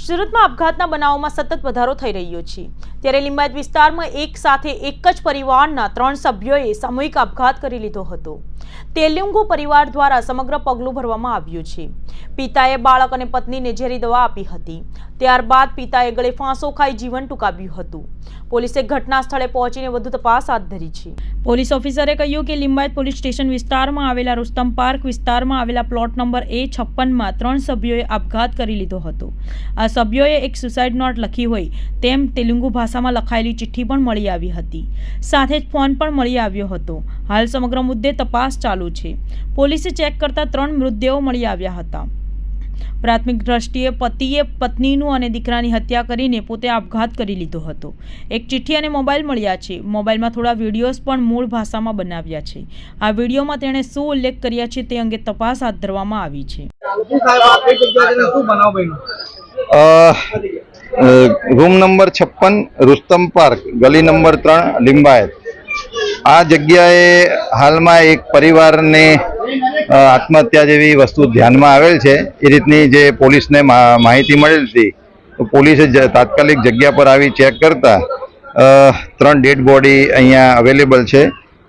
સુરતમાં આપઘાતના બનાવોમાં સતત વધારો થઈ રહ્યો છે. ત્યારે લિંબાયત વિસ્તારમાં એક સાથે એક જ પરિવારના ત્રણ સભ્યોએ સામૂહિક આપઘાત કરી લીધો હતો. તેલુંગુ પરિવાર દ્વારા સમગ્ર પગલું ભરવામાં આવ્યું છે. પિતાએ બાળક અને પત્નીને ઝેરી દવા આપી હતી. ત્યારબાદ પિતાએ ગળે ફાંસો ખાઈ જીવન ટૂંકાવ્યું હતું. પોલીસે ઘટના સ્થળે પહોંચીને વધુ તપાસ હાથ ધરી છે. પોલીસ ઓફિસરે કહ્યું કે લિંબાયત પોલીસ સ્ટેશન વિસ્તારમાં આવેલા રુસ્તમ પાર્ક વિસ્તારમાં આવેલા પ્લોટ નંબર એ છપ્પનમાં ત્રણ સભ્યોએ આપઘાત કરી લીધો હતો. આ સભ્યોએ એક સુસાઇડ નોટ લખી હોય તેમ તેલુગુ ભાષામાં લખાયેલી ચિઠ્ઠી પણ મળી આવી હતી. સાથે જ ફોન પણ મળી આવ્યો હતો. હાલ સમગ્ર મુદ્દે તપાસ ચાલુ છે. પોલીસે ચેક કરતા ત્રણ મૃતદેહો મળી આવ્યા હતા. પ્રાથમિક દ્રષ્ટિએ પતિએ પત્નીનું અને દીકરાની હત્યા કરીને પોતે આપઘાત કરી લીધો હતો. એક ચિઠ્ઠી અને મોબાઈલ મળ્યા છે. મોબાઈલમાં થોડા વિડીયોઝ પણ મૂળ ભાષામાં બનાવ્યા છે. આ વિડીયોમાં તેણે શું ઉલ્લેખ કર્યા છે તે અંગે તપાસ હાથ ધરવામાં આવી છે. રૂમ નંબર છપ્પન, રુસ્તમ પાર્ક, ગલી નંબર ત્રણ, લિંબાયત. આ જગ્યાએ હાલમાં એક પરિવારને આત્મહત્યા જેવી વસ્તુ ધ્યાનમાં આવેલ છે. એ રીતની જે પોલીસને માહિતી મળેલ હતી, તો પોલીસે તાત્કાલિક જગ્યા પર આવી ચેક કરતા ત્રણ ડેડ બોડી અહીંયા અવેલેબલ છે,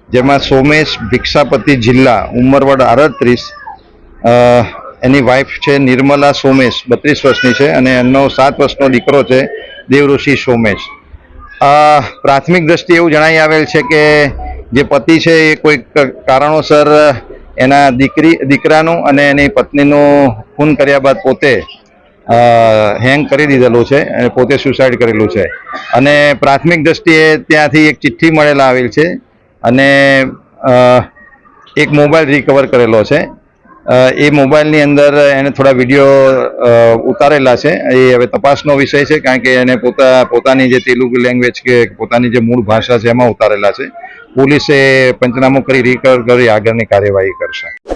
જેમાં સોમેશ ભિક્ષાપતિ જિલ્લા, ઉંમરવડ આડત્રીસ એની વાઈફ છે નિર્મલા સોમેશ, બત્રીસ વર્ષની છે અને એમનો સાત વર્ષનો દીકરો છે દેવઋષિ સોમેશ. પ્રાથમિક દ્રષ્ટિએ એવું જણાવી આવેલ છે કે જે પતિ છે એ કોઈક કારણોસર એના દીકરી, દીકરાનું અને એની પત્નીનું ખૂન કર્યા બાદ પોતે હેંગ કરી દીધેલું છે અને પોતે સુસાઇડ કરેલું છે. અને પ્રાથમિક દ્રષ્ટિએ ત્યાંથી એક ચિઠ્ઠી મળેલા આવેલ છે અને એક મોબાઈલ રિકવર કરેલો છે. એ મોબાઈલની અંદર એને થોડા વીડિયો ઉતારેલા છે. એ હવે તપાસનો વિષય છે, કારણ કે એને પોતા, પોતાની જે તેલુગુ લેંગ્વેજ કે પોતાની જે મૂળ ભાષા છે, એમાં ઉતારેલા છે. પોલીસે પંચનામું કરી રિકવર કરી, આગળની કાર્યવાહી કરશે.